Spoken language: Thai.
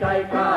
ใจกล้าา